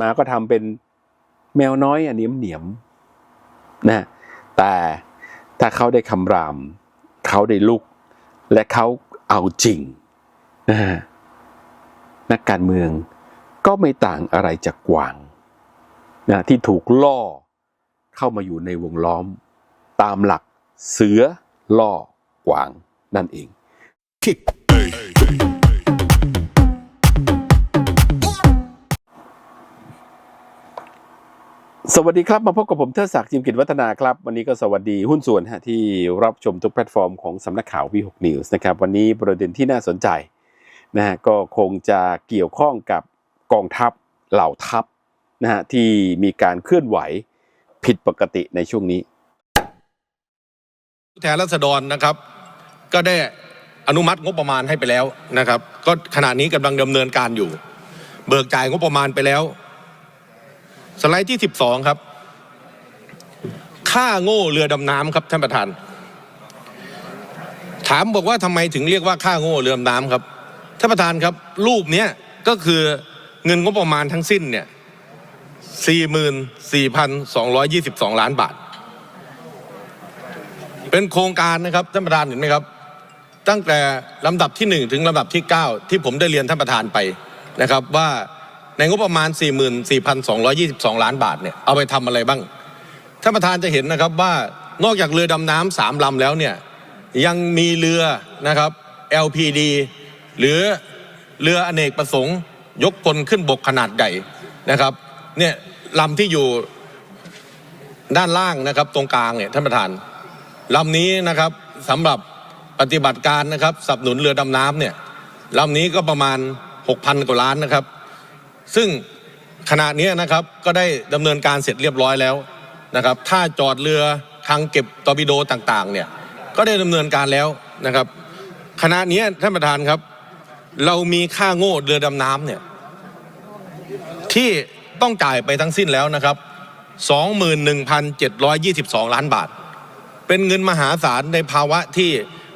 มาก็ทำเป็นแมวน้อยอันเนียมเหนียมๆนะแต่ถ้าเขาได้คำราม เขาได้ลุก และเขาเอาจริงนะฮะนักการเมืองก็ไม่ต่างอะไรจากกวางนะที่ถูกล่อเข้ามาอยู่ในวงล้อม ตามหลักเสือล่อกวางนั่นเอง สวัสดีครับ มาพบกับผมเทิดศักดิ์จิมกิจวัฒนาครับ วันนี้ก็สวัสดีหุ้นส่วนฮะที่รับชมทุกแพลตฟอร์มของสำนักข่าว V6 News นะครับ วันนี้ประเด็นที่น่าสนใจนะฮะก็คงจะเกี่ยวข้องกับกองทัพเหล่าทัพนะฮะที่มีการเคลื่อนไหวผิดปกติในช่วงนี้ผู้แทนราษฎรนะครับ ก็ได้อนุมัติงบประมาณให้ไปแล้วนะครับ ก็ขณะนี้กำลังดำเนินการอยู่ เบิกจ่ายงบประมาณไปแล้ว สไลด์ที่ 12 ครับ ค่าโง่เรือดำน้ำครับท่านประธาน ถามบอกว่าทำไมถึงเรียกว่าค่าโง่เรือดำน้ำครับท่านประธานครับ รูปเนี้ยก็คือเงินงบประมาณทั้งสิ้นเนี่ย44,222 ล้านบาท เป็นโครงการนะครับท่านประธานเห็นไหมครับ ตั้งแต่ลำดับที่ 1 ถึงลำดับที่ 9 ที่ผมได้เรียนท่านประธานไปนะครับว่า ในงบประมาณ 44,222 ล้านบาทเนี่ยเอาไปทำอะไรบ้างท่านประธานจะเห็นนะครับว่านอกจากเรือดำน้ำสามลำแล้วเนี่ยยังมีเรือนะครับ LPD หรือเรืออเนกประสงค์ยกพลขึ้นบกขนาดใหญ่นะครับเนี่ยลำที่อยู่ด้านล่างนะครับตรงกลางเนี่ยท่านประธานลำนี้นะครับสำหรับปฏิบัติการนะครับสนับสนุนเรือดำน้ำเนี่ยลำนี้ก็ประมาณ 6,000 กว่าล้านนะครับ ซึ่งขณะนี้นะครับก็ได้ดำเนินการเสร็จเรียบร้อยแล้วนะครับถ้าจอดเรือทางเก็บตอร์ปิโดต่างๆเนี่ยก็ได้ดำเนินการแล้วนะครับขณะนี้ท่านประธานครับ เรามีค่าโง่เรือดำน้ำเนี่ยที่ต้องจ่ายไปทั้งสิ้นแล้วนะครับ21,722 ล้านบาท เป็นเงินมหาศาลในภาวะที่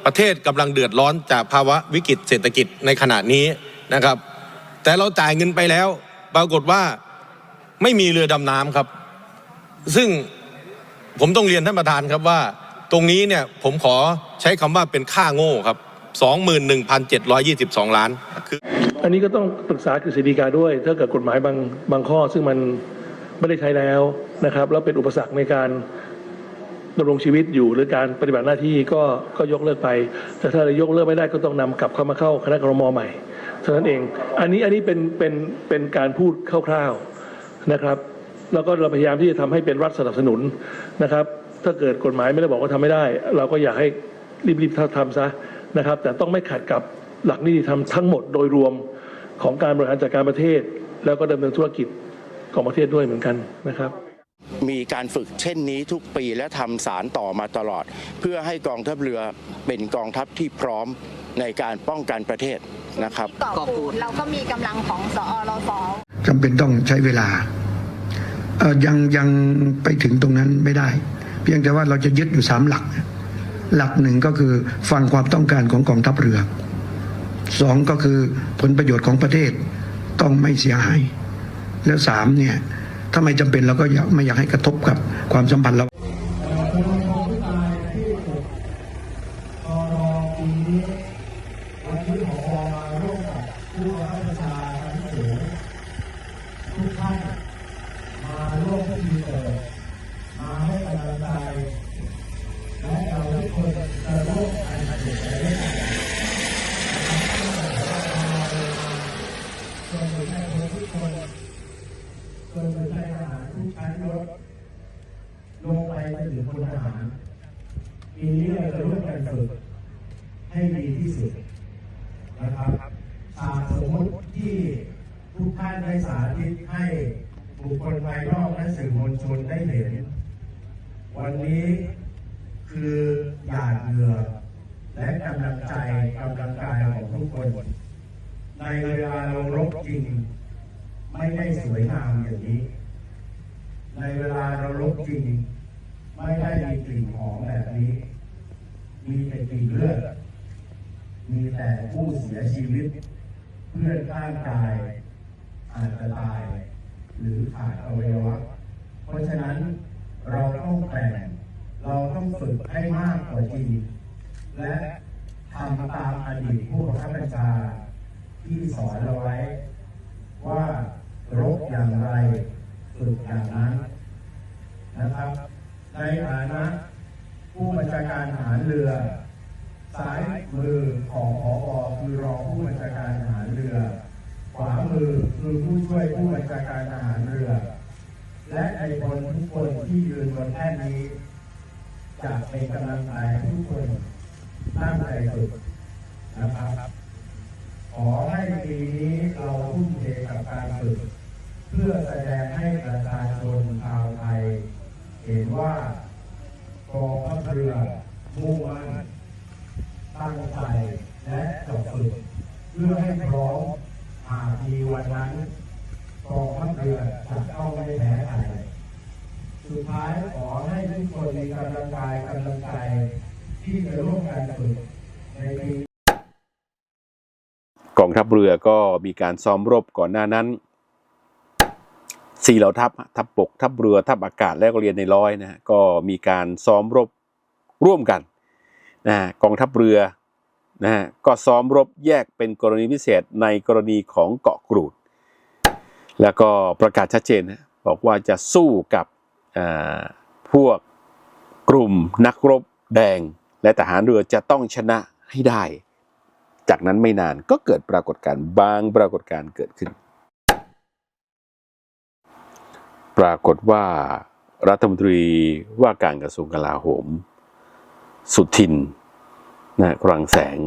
ประเทศกำลังเดือดร้อนจากภาวะวิกฤตเศรษฐกิจในขณะนี้นะครับ แต่เราจ่ายเงินไปแล้ว ปรากฏว่าไม่มีเรือดำน้ำครับ ซึ่งผมต้องเรียนท่านประธานครับว่า ตรงนี้เนี่ยผมขอใช้คำว่าเป็นค่าโง่ครับ 21,722 ล้านคืออันนี้ก็ต้องปรึกษากฤษฎีกาด้วย ถ้าเกิดกฎหมายบางบางข้อ ซึ่งมันไม่ได้ใช้แล้วนะครับ แล้วเป็นอุปสรรคในการดำรงชีวิตอยู่หรือการปฏิบัติหน้าที่ก็ก็ยกเลิกไป แต่ถ้าเรายกเลิกไม่ได้ก็ต้องนำกลับเข้ามาเข้าคณะกรมใหม่ ท่านั้นเอง อันนี้อันนี้เป็นเป็นเป็นการพูดคร่าวๆนะครับ แล้วก็เราพยายามที่จะทำให้เป็นรัฐสนับสนุนนะครับ ถ้าเกิดกฎหมายไม่ได้บอกว่าทำไม่ได้ เราก็อยากให้รีบๆทำซะนะครับ แต่ต้องไม่ขัดกับหลักนิติธรรมทั้งหมดโดยรวมของการบริหารจัดการประเทศ แล้วก็ดำเนินธุรกิจของประเทศด้วยเหมือนกันนะครับมีการฝึกเช่นนี้ทุกปีและทำสารต่อมาตลอด เพื่อให้กองทัพเรือเป็นกองทัพที่พร้อมในการป้องกันประเทศ นะครับเกาะกูดเราก็มีกำลังของสอรสจำเป็นต้องใช้เวลาเอ่อยังยังไปถึงตรงนั้นไม่ได้ เพียงแต่ว่าเราจะยึดอยู่สามหลัก หลักหนึ่งก็คือฟังความต้องการของกองทัพเรือสองก็คือผลประโยชน์ของประเทศต้องไม่เสียหาย แล้วสามเนี่ยถ้าไม่จำเป็นเราก็อยากไม่อยากให้กระทบกับความสัมพันธ์เราลงไปจนถึงพ ลทหารปีนี้เราจะร่วมกันฝึกให้ดีที่สุดนะครับฉาสมมติที่ทุกท่านได้สาธิตให้บุคคลภายนอกและสื่อมวลชนได้เห็น วันนี้คือหยาดเหงื่อและกำลังใจกำลังกายของทุกคน ในเวลาเรารบจริง ไม่ได้สวยงามอย่างนี้ ในเวลาเราลบจริง ไม่ได้มีกลิ่นหอมแบบนี้ มีแต่กลิ่นเลือด มีแต่ผู้เสียชีวิต เพื่อนข้างกายอาจจะตาย หรือขาดอวัยวะ เพราะฉะนั้นเราต้องแต่งเราต้องฝึกให้มากกว่าจริง และทำตามอดีตผู้บังคับบัญชาที่สอนเราไว้ ว่ารบอย่างไรฝึกอย่างนั้นนะครับ ในฐานะผู้บัญชาการทหารเรือ ซ้ายมือของผอคือรองผู้บัญชาการทหารเรือ ขวามือคือผู้ช่วยผู้บัญชาการทหารเรือ และในพลทุกคนที่ยืนบนแท่นนี้จะเป็นกำลังใจทุกคนตั้งใจฝึกนะครับ ขอให้ปีนี้เราทุ่มเทกับการฝึก เพื่อแสดงให้ประชาชนชาวไทย เห็นว่ากองทัพเรือมุ่งมั่นตั้งใจและจะฝึกเพื่อให้พร้อมหากมีวันนั้นกองทัพเรือจะต้องไม่แพ้ใครสุดท้ายขอให้ทุกคนมีกำลังกายกำลังใจที่จะร่วมกันฝึกในปีกองทัพเรือก็มีการซ้อมรบก่อนหน้านั้น สี่เหล่าทัพทัพบกทัพเรือทัพอากาศและก็เรียนในร้อยนะฮะก็มีการซ้อมรบร่วมกันนะฮะกองทัพเรือนะฮะก็ซ้อมรบแยกเป็นกรณีพิเศษในกรณีของเกาะกรูด แล้วก็ประกาศชัดเจนนะบอกว่าจะสู้กับอ่าพวกกลุ่มนักรบแดง และทหารเรือจะต้องชนะให้ได้ จากนั้นไม่นานก็เกิดปรากฏการณ์บางปรากฏการณ์เกิดขึ้น ปรากฏว่ารัฐมนตรีว่าการกระทรวงกลาโหม สุทินนะกรังแสง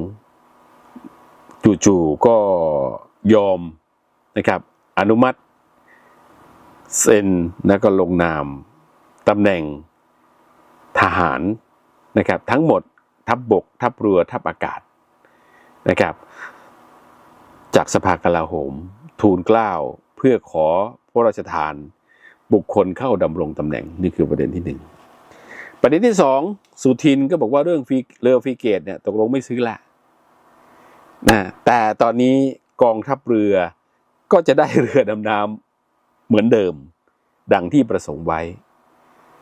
จู่ๆก็ยอมนะครับ อนุมัติ เซ็นแล้วก็ลงนามตำแหน่งทหารนะครับ ทั้งหมดทัพบบก ทัพเรือทัพอากาศนะครับ จากสภากลาโหม ทูลเกล้าเพื่อขอพระราชทาน บุคคลเข้าดำรงตำแหน่งนี่คือประเด็นที่หนึ่งประเด็นที่สองสุทินก็บอกว่าเรื่องฟีเรือฟรีเกตเนี่ยตกลงไม่ซื้อละนะแต่ตอนนี้กองทัพเรือก็จะได้เรือดำน้ำเหมือนเดิม ดังที่ประสงค์ไว้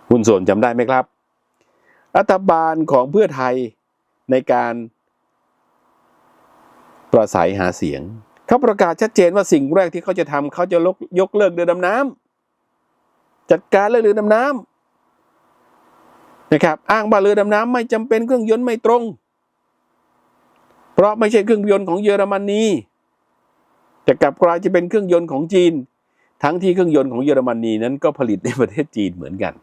คุณส่วนจำได้ไหมครับ รัฐบาลของเพื่อไทยในการปราศัยหาเสียงเขาประกาศชัดเจนว่าสิ่งแรกที่เขาจะทำเขาจะยกเลิกเรือดำน้ำ จัดการเรื่องเรือดำน้ำนะครับ อ้างว่าเรือดำน้ำไม่จำเป็นเครื่องยนต์ไม่ตรง เพราะไม่ใช่เครื่องยนต์ของเยอรมนีจะกลับกลายจะเป็นเครื่องยนต์ของจีน ทั้งที่เครื่องยนต์ของเยอรมนีนั้นก็ผลิตในประเทศจีนเหมือนกัน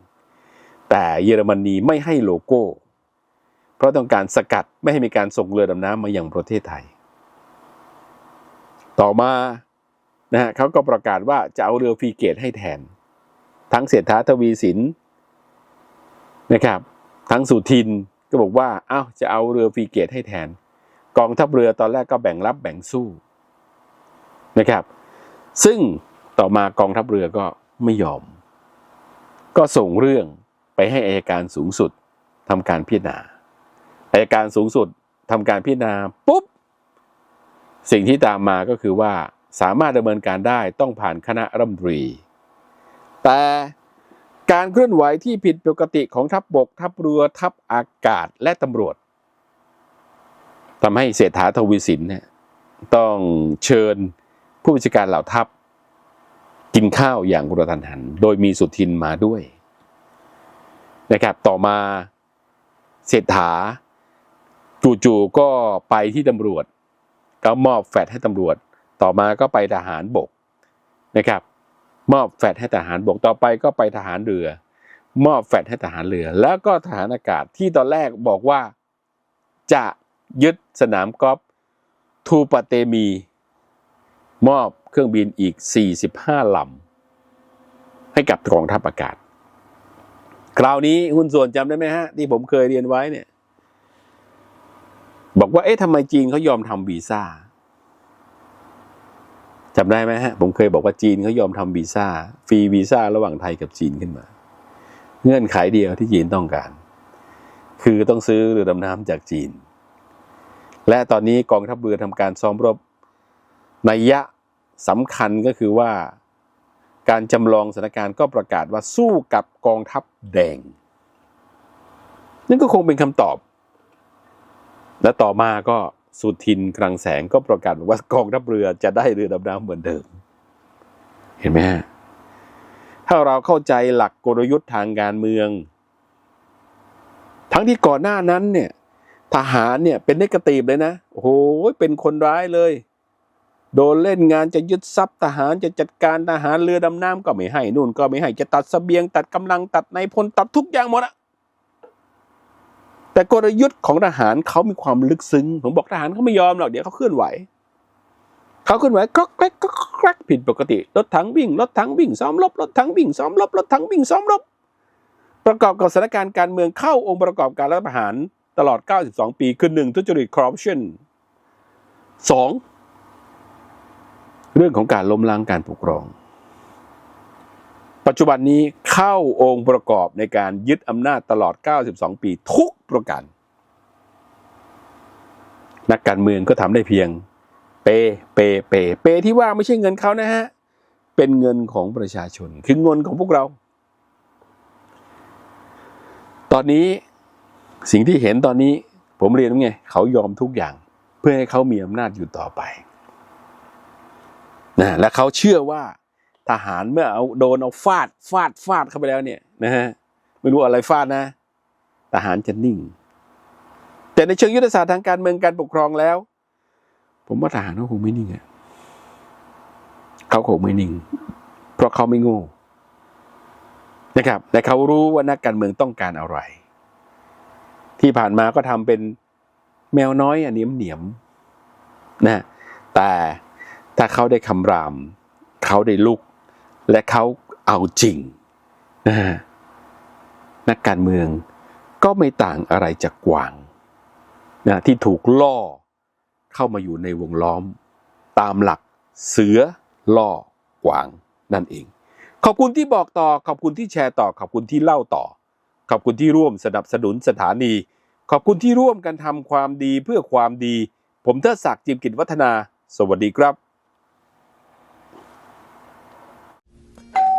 แต่เยอรมนีไม่ให้โลโก้ เพราะต้องการสกัดไม่ให้มีการส่งเรือดำน้ำมาอยังประเทศไทย ต่อมานะฮะเขาก็ประกาศว่าจะเอาเรือฟรีเกตให้แทน ทั้งเศรษฐาทวีสินนะครับ ทั้งสุทินก็บอกว่าอ้าวจะเอาเรือฟรีเกตให้แทน กองทัพเรือตอนแรกก็แบ่งรับแบ่งสู้นะครับ ซึ่งต่อมากองทัพเรือก็ไม่ยอม ก็ส่งเรื่องไปให้อายการสูงสุดทำการพิจารณาอายการสูงสุดทำการพิจารณาปุ๊บสิ่งที่ตามมาก็คือว่าสามารถดำเนินการได้ต้องผ่านคณะรัฐมนตรี แต่การเคลื่อนไหวที่ผิดปกติของทัพบบก ทัพเรือทัพอากาศและตำรวจทำให้เศรษฐาทวีสินเนี่ยต้องเชิญผู้บัญชาการเหล่าทัพ กินข้าวอย่างกระทันหัน โดยมีสุทินมาด้วยนะครับต่อมาเศรษฐาจู่ๆก็ไปที่ตำรวจ ก็มอบแฟดให้ตำรวจ ต่อมาก็ไปทหารบกนะครับ มอบแฟดให้ทหารบกต่อไปก็ไปทหารเรือ มอบแฟดให้ทหารเรือ แล้วก็ทหารอากาศที่ตอนแรกบอกว่าจะยึดสนามกอล์ฟทูปเตมี มอบเครื่องบินอีก 45ลำให้กับกองทัพอากาศ คราวนี้หุ้นส่วนจำได้ไหมฮะ ที่ผมเคยเรียนไว้เนี่ย บอกว่าเอ๊ะทำไมจีนเขายอมทำวีซ่า จำได้ไหมฮะ ผมเคยบอกว่าจีนเขายอมทำวีซ่าฟรีวีซ่าระหว่างไทยกับจีนขึ้นมา เงื่อนไขเดียวที่จีนต้องการ คือต้องซื้อเรือดำน้ำจากจีน และตอนนี้กองทัพเรือทำการซ้อมรบในยยะสำคัญก็คือว่าการจำลองสถานการณ์ก็ประกาศว่าสู้กับกองทัพแดง นั่นก็คงเป็นคำตอบ และต่อมาก็ สุทินคลังแสงก็ประกาศว่ากองทัพเรือจะได้เรือดำน้ำเหมือนเดิม เห็นไหมฮะถ้าเราเข้าใจหลักกลยุทธ์ทางการเมือง ทั้งที่ก่อนหน้านั้นเนี่ยทหารเนี่ยเป็นเนกาตีฟเลยนะโอ้โหเป็นคนร้ายเลย โดนเล่นงานจะยึดทรัพย์ทหารจะจัดการทหารเรือดำน้ำก็ไม่ให้นู่นก็ไม่ให้จะตัดเสบียงตัดกำลังตัดในายพลตัดทุกอย่างหมดอะ แต่กลยุทธ์ของทหารเขามีความลึกซึ้ง ผมบอกทหารเขาไม่ยอมหรอกเดี๋ยวเขาเคลื่อนไหวเขาเคลื่อนไหวก็แกรกก็แกรกผิดปกติรถถังวิ่งรถถังวิ่งซ้อมรบรถถังวิ่งซ้อมรบรถถังวิ่งซ้อมรบประกอบกับสถานการณ์การเมืองเข้าองค์ประกอบการรัฐประหารตลอด 92 ปีคือหนึ่งทุจริตคอร์รัปชันสองเรื่องของการล้มล้างการปกครอง ปัจจุบันนี้เข้าองค์ประกอบในการยึดอำนาจตลอด 92 ปีทุกประการ นักการเมืองก็ทำได้เพียง เป เป เป เปที่ว่าไม่ใช่เงินเขานะฮะ เป็นเงินของประชาชน คือเงินของพวกเรา ตอนนี้สิ่งที่เห็นตอนนี้ ผมเรียนว่าไง เขายอมทุกอย่าง เพื่อให้เขามีอำนาจอยู่ต่อไปนะและเขาเชื่อว่า ทหารเมื่อเอาโดนเอาฟาดฟาดฟาดเข้าไปแล้วเนี่ยนะฮะไม่รู้อะไรฟาดนะ ทหารจะนิ่ง แต่ในเชิงยุทธศาสตร์ทางการเมืองการปกครองแล้ว ผมว่าทหารเขาคงไม่นิ่งอะเขาคงไม่นิ่ง เพราะเขาไม่โง่นะครับ แต่เขารู้ว่านักการเมืองต้องการอะไร ที่ผ่านมาก็ทำเป็นแมวน้อยอันเนียมเหนียมๆนะแต่ถ้าเขาได้คำราม เขาได้ลุก และเขาเอาจริงนะนักการเมืองก็ไม่ต่างอะไรจากกวางนะที่ถูกล่อเข้ามาอยู่ในวงล้อม ตามหลักเสือล่อกวางนั่นเอง ขอบคุณที่บอกต่อขอบคุณที่แชร์ต่อขอบคุณที่เล่าต่อ ขอบคุณที่ร่วมสนับสนุนสถานี ขอบคุณที่ร่วมกันทำความดีเพื่อความดี ผมเทิดศักดิ์จิมกิจวัฒนา สวัสดีครับ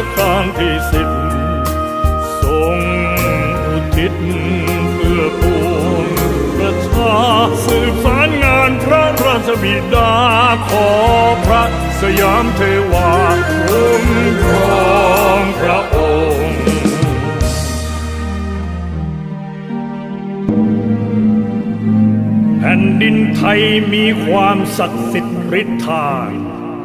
รัชกาลที่สิบทรงอุทิศเพื่อปวงประชาสืบสารงานพระราชบิดาขอพระสยามเทวาคุ้มครองพระองค์แผ่นดินไทยมีความศักดิ์สิทธิ์ฤทธา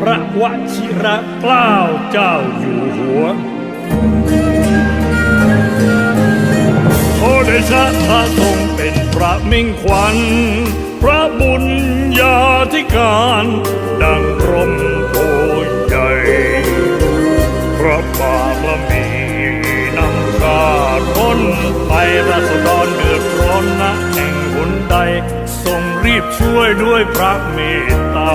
พระวชิระเกล้าเจ้าอยู่หัวโอเดชะพระทรงเป็นพระมิ่งขวัญ พระบุญญาธิการ ดังรมโพใหญ่พระบารมีนำข้าร้นไปราษฎรเดือดร้อนนะแห่งหนใด ทรงรีบช่วยด้วยพระเมตตา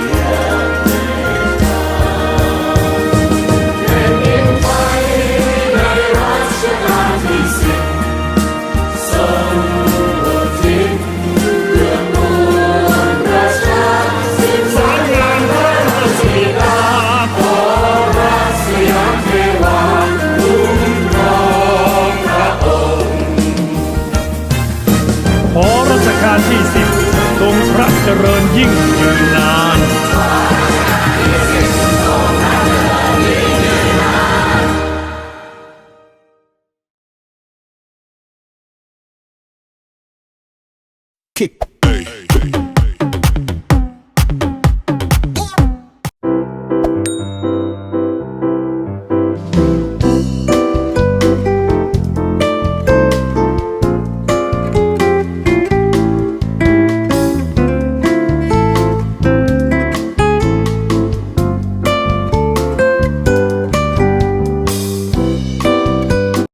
ริญยิ่งยืนนาน kick